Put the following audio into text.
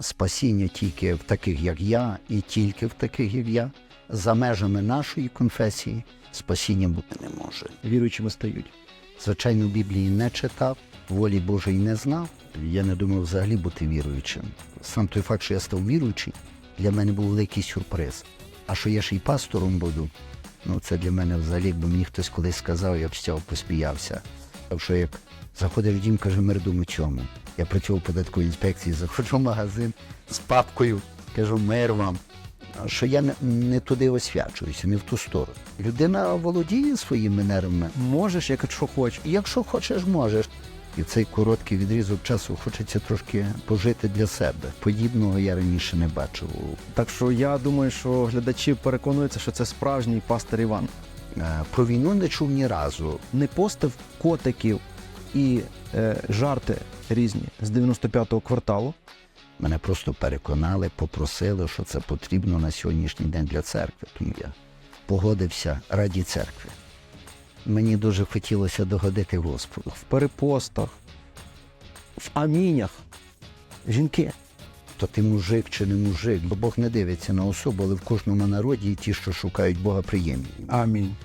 Спасіння тільки в таких, як я, і тільки в таких, як я. За межами нашої конфесії спасіння бути не може. Віруючими стають. Звичайно, Біблії не читав, волі Божої не знав. Я не думав взагалі бути віруючим. Сам той факт, що я став віруючим, для мене був великий сюрприз. А що я ще й пастором буду, ну це для мене взагалі, якби мені хтось колись сказав, я б з цього посміявся. Що як заходиш в дім, каже, мир дому чому. Я працював в інспекції, заходжу в магазин з папкою, кажу, мир вам. Що я не, не туди освячуюся, не в ту сторону. Людина володіє своїми нервами, Можеш, як що хочеш. Якщо хочеш, можеш. І цей короткий відрізок часу хочеться трошки пожити для себе. Подібного я раніше не бачив. Так що я думаю, що глядачі переконуються, що це справжній пастор Іван. Е, Про війну не чув ні разу. Не постив котиків і е, жарти різні з 95-го кварталу. Мене просто переконали, попросили, що це потрібно на сьогоднішній день для церкви. Тому я погодився раді церкви. Мені дуже хотілося догодити Господу. в перепостах, в амінях. Жінки. То ти мужик чи не мужик, бо Бог не дивиться на особу, але в кожному народі є ті, що шукають Бога приємні. Амінь.